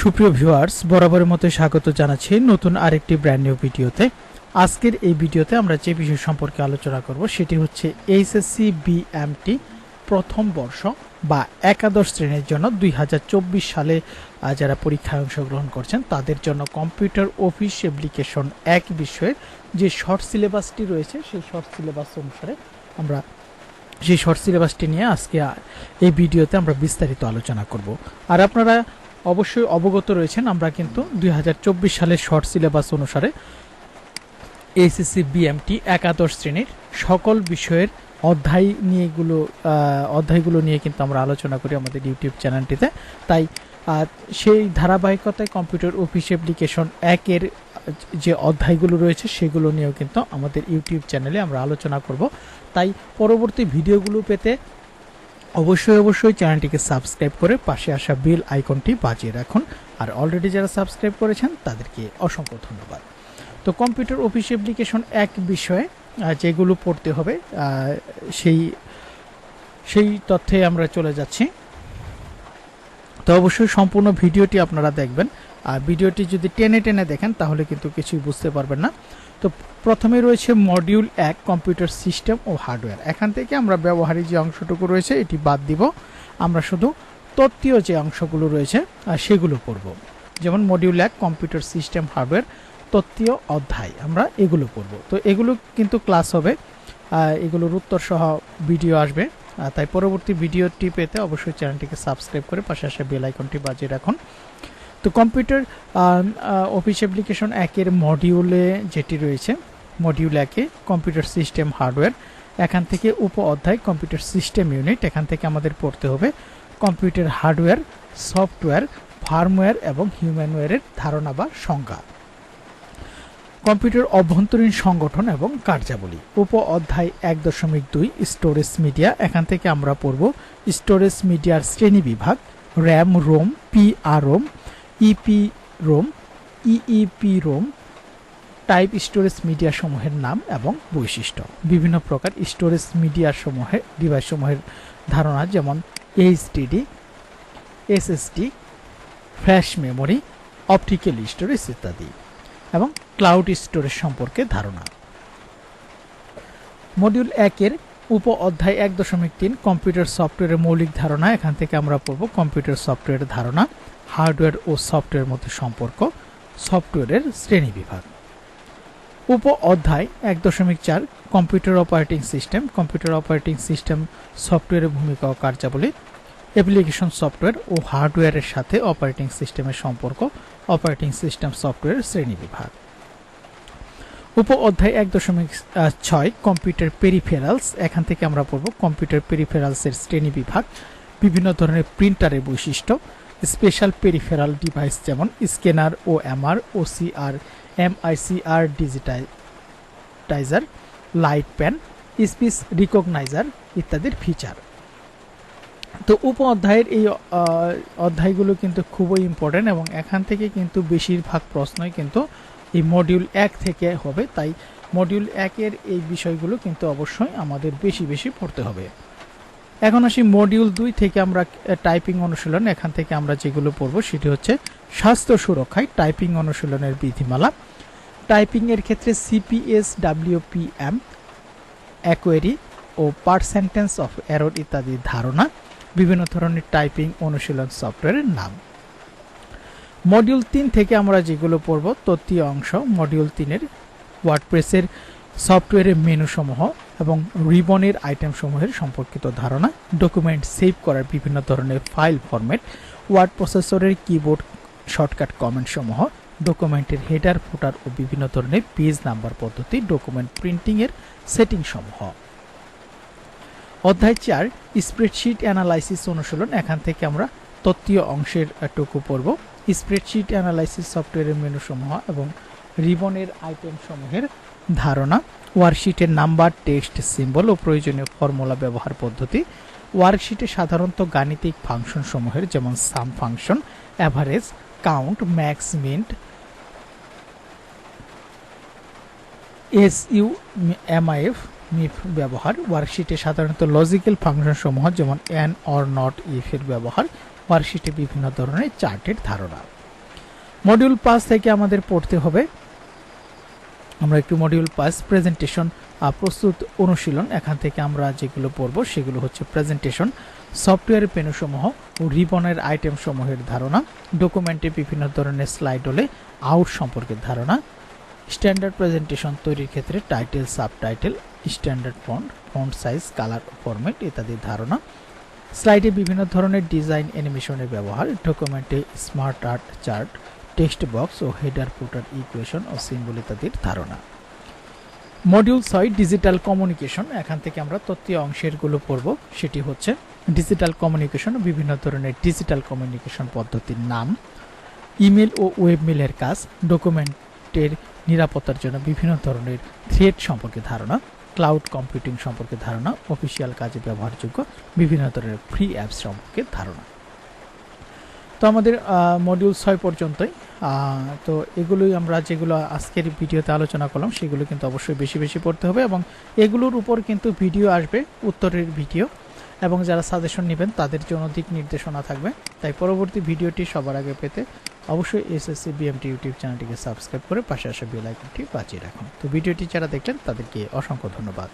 সুপ্রিয় ভিউয়ার্স বরাবরের মতো স্বাগত জানাচ্ছি নতুন আরেকটি ব্র্যান্ড নিউ ভিডিওতে। আজকের এই ভিডিওতে আমরা যে বিষয় সম্পর্কে আলোচনা করব সেটি হচ্ছে এইচএসসি বিএমটি প্রথম বর্ষ বা একাদশ শ্রেণির জন্য দুই হাজার চব্বিশ সালে যারা পরীক্ষায় অংশগ্রহণ করছেন, তাদের জন্য কম্পিউটার অফিস অ্যাপ্লিকেশন এক বিষয়ের যে শর্ট সিলেবাসটি রয়েছে, সেই শর্ট সিলেবাস অনুসারে আমরা সেই শর্ট সিলেবাসটি নিয়ে আজকে এই ভিডিওতে আমরা বিস্তারিত আলোচনা করব। আর আপনারা অবশ্যই অবগত রয়েছেন আমরা কিন্তু দুই হাজার চব্বিশ সালের শর্ট সিলেবাস অনুসারে এসএসসি বিএমটি একাদশ শ্রেণির সকল বিষয়ের অধ্যায় নিয়েগুলো অধ্যায়গুলো নিয়ে কিন্তু আমরা আলোচনা করি আমাদের ইউটিউব চ্যানেলটিতে। তাই সেই ধারাবাহিকতায় কম্পিউটার অফিস অ্যাপ্লিকেশন একের যে অধ্যায়গুলো রয়েছে সেগুলো নিয়েও কিন্তু আমাদের ইউটিউব চ্যানেলে আমরা আলোচনা করব। তাই পরবর্তী ভিডিওগুলো পেতে অবশ্যই অবশ্যই চ্যানেলটিকে সাবস্ক্রাইব করে পাশে আসা বেল আইকনটি বাজিয়ে রাখুন। আর অলরেডি যারা সাবস্ক্রাইব করেছেন, তাদেরকে অসংখ্য ধন্যবাদ। তো কম্পিউটার অফিস অ্যাপ্লিকেশন এক বিষয়ে যেগুলো পড়তে হবে সেই সেই তথ্যে আমরা চলে যাচ্ছি। তো অবশ্যই সম্পূর্ণ ভিডিওটি আপনারা দেখবেন। আর ভিডিওটি যদি টেনে টেনে দেখেন, তাহলে কিন্তু কিছুই বুঝতে পারবেন না। তো প্রথমে রয়েছে মডিউল এক কম্পিউটার সিস্টেম ও হার্ডওয়্যার এখান থেকে আমরা ব্যবহারিক যে অংশটুকু রয়েছে, এটি বাদ দিব। আমরা শুধু তত্ত্বীয় যে অংশগুলো রয়েছে সেগুলো পড়ব। যেমন মডিউল এক কম্পিউটার সিস্টেম হার্ডওয়্যার তত্ত্বীয় অধ্যায়, আমরা এগুলো পড়ব। তো এগুলো কিন্তু ক্লাস হবে। এগুলোর উত্তর সহ ভিডিও আসবে। তাই পরবর্তী ভিডিওটি পেতে অবশ্যই চ্যানেলটিকে সাবস্ক্রাইব করে পাশে আসা বেল আইকনটি বাজিয়ে রাখুন। তো কম্পিউটার অফিস অ্যাপ্লিকেশন একের মডিউলে যেটি রয়েছে মডিউল একে কম্পিউটার সিস্টেম হার্ডওয়্যার এখান থেকে উপ অধ্যায় কম্পিউটার সিস্টেম ইউনিট এখান থেকে আমাদের পড়তে হবে কম্পিউটার হার্ডওয়্যার সফটওয়্যার ফার্মওয়্যার এবং হিউম্যানওয়্যারের ধারণা বা সংজ্ঞা। কম্পিউটার অভ্যন্তরীণ সংগঠন এবং কার্যাবলী। উপ অধ্যায় এক দশমিক দুই স্টোরেজ মিডিয়া এখান থেকে আমরা পড়ব স্টোরেজ মিডিয়ার শ্রেণি বিভাগ RAM ROM P R ROM EP ROM EEP ROM type storage media সমূহের নাম এবং বৈশিষ্ট্য। বিভিন্ন প্রকার স্টোরেজ মিডিয়া সমূহে ডিভাইস সমূহের ধারণা যেমন HDD SSD flash memory optical storage ইত্যাদি এবং ক্লাউড স্টোরেজ সম্পর্কে ধারণা। মডিউল একের উপ অধ্যায় এক দশমিক তিন কম্পিউটার সফটওয়্যারের মৌলিক ধারণা। এখান থেকে আমরা পড়ব কম্পিউটার সফটওয়্যারের ধারণা। হার্ডওয়্যার ও সফটওয়্যারের মধ্যে সম্পর্ক, সফটওয়্যারের শ্রেণি বিভাগ। উপ অধ্যায় এক দশমিক চার, computer operating system. Computer operating system সফটওয়্যারের ভূমিকা ও কার্যাবলী, অ্যাপ্লিকেশন সফটওয়্যার ও হার্ডওয়্যারের সাথে অপারেটিং সিস্টেমের সম্পর্ক, অপারেটিং সিস্টেম সফটওয়্যারের শ্রেণি বিভাগ। উপ অধ্যায় এক দশমিক ছয়, কম্পিউটার পেরিফেরালস। এখান থেকে আমরা পড়ব কম্পিউটার পেরিফেরালসের শ্রেণি বিভাগ। বিভিন্ন ধরনের প্রিন্টারের বৈশিষ্ট্য স্পেশাল পেরিফেরাল ডিভাইস যেমন স্ক্যানার ও MR, OCR, MICR digitizer, light pen, speech recognizer ইত্যাদির ফিচার। তো উপ অধ্যায়ের এই অধ্যায়গুলো কিন্তু খুবই ইম্পর্টেন্ট এবং এখান থেকে কিন্তু বেশিরভাগ প্রশ্নই কিন্তু এই মডিউল এক থেকে হবে, তাই মডিউল একের এই বিষয়গুলো কিন্তু অবশ্যই আমাদের বেশি বেশি পড়তে হবে। এখন আসি মডিউল দুই থেকে আমরা টাইপিং অনুশীলন। এখান থেকে আমরা যেগুলো পড়ব সেটি হচ্ছে স্বাস্থ্য সুরক্ষায় টাইপিং অনুশীলনের বিধিমালা। টাইপিং এর ক্ষেত্রে সিপিএস ডাব্লিউপিএম অ্যাকোয়ারি ও পার্সেন্টেন্স অফ এরর ইত্যাদি ধারণা, বিভিন্ন ধরনের টাইপিং অনুশীলন সফটওয়্যারের নাম। মডিউল তিন থেকে আমরা যেগুলো পড়ব, তত্ত্বীয় অংশ মডিউল তিনের ওয়ার্ডপ্রেসের সফটওয়্যারের মেনু সমূহ। এবং রিবনের আইটেম সমূহের সম্পর্কিত ধারণা ডকুমেন্ট সেভ করার বিভিন্ন ধরনের ফাইল ফরম্যাট ওয়ার্ড প্রসেসরের কিবোর্ড শর্টকাট কমেন্ট সমূহ ডকুমেন্টের হেডার ফুটার ও বিভিন্ন ধরনের পেজ নাম্বার পদ্ধতি ডকুমেন্ট প্রিন্টিং এর সেটিং সমূহ। অধ্যায় চার স্প্রেডশিট অ্যানালাইসিস অনুশীলন। এখান থেকে আমরা তত্ত্বীয় অংশের টুকু পড়ব। স্প্রেডশিট অ্যানালাইসিস সফটওয়্যারের মেনু সমূহ এবং রিবনের আইটেম সমূহের ধারণা, ওয়ার্কশিটের নাম্বার, টেক্সট, সিম্বল ও প্রয়োজনীয় ফর্মুলা ব্যবহার পদ্ধতি। ওয়ার্কশিটে সাধারণত গাণিতিক ফাংশন সমূহের যেমন sum function, average, count, max, mint, S, U MIF মিফ ব্যবহার। ওয়ার্কশিটে সাধারণত লজিক্যাল ফাংশন সমূহ যেমন অ্যান অর, নট, ইফ এর ব্যবহার। ওয়ার্কশিটে বিভিন্ন ধরনের চার্টের ধারণা। মডিউল পাঁচ থেকে আমাদের পড়তে হবে আমরা একটু মডিউল পাঁচ প্রেজেন্টেশন প্রস্তুত অনুশীলন। এখান থেকে আমরা যেগুলো পড়ব সেগুলো হচ্ছে প্রেজেন্টেশন সফটওয়্যারের পেনুসমূহ ও রিবনের আইটেম সমূহের ধারণা ডকুমেন্টে বিভিন্ন ধরনের স্লাইড হলে আউট সম্পর্কে ধারণা স্ট্যান্ডার্ড প্রেজেন্টেশন তৈরির ক্ষেত্রে title subtitle standard font font size colour format ইত্যাদি ধারণা স্লাইডে বিভিন্ন ধরনের ডিজাইন অ্যানিমেশনের ব্যবহার ডকুমেন্টে smart art chart text box ও হেডার ফুটার ইকুয়েশন ও সিম্বল ইত্যাদির ধারণা। মডিউল ছয়, ডিজিটাল কমিউনিকেশন। এখান থেকে আমরা তথ্য অংশেরগুলো পড়ব। সেটি হচ্ছে ডিজিটাল কমিউনিকেশন বিভিন্ন ধরনের ডিজিটাল কমিউনিকেশন পদ্ধতির নাম, ইমেল ও ওয়েবমেলের কাজ, ডকুমেন্টের নিরাপত্তার জন্য বিভিন্ন ধরনের থ্রেড সম্পর্কে ধারণা, ক্লাউড কম্পিউটিং সম্পর্কে ধারণা, অফিসিয়াল কাজে ব্যবহারযোগ্য বিভিন্ন ধরনের ফ্রি অ্যাপস সম্পর্কে ধারণা। তো আমাদের মডিউল ছয় পর্যন্তই। তো এগুলোই আমরা যেগুলো আজকের ভিডিওতে আলোচনা করলাম, সেগুলো কিন্তু অবশ্যই বেশি বেশি পড়তে হবে এবং এগুলোর উপর কিন্তু ভিডিও আসবে, উত্তরের ভিডিও। এবং যারা সাজেশন নেবেন, তাদের জন্য দিক নির্দেশনা থাকবে। তাই পরবর্তী ভিডিওটি সবার আগে পেতে অবশ্যই এসএসসি বিএমটি ইউটিউব চ্যানেলটিকে সাবস্ক্রাইব করে পাশে আসা বেল বাজিয়ে রাখুন। তো ভিডিওটি যারা দেখলেন, তাদেরকে অসংখ্য ধন্যবাদ।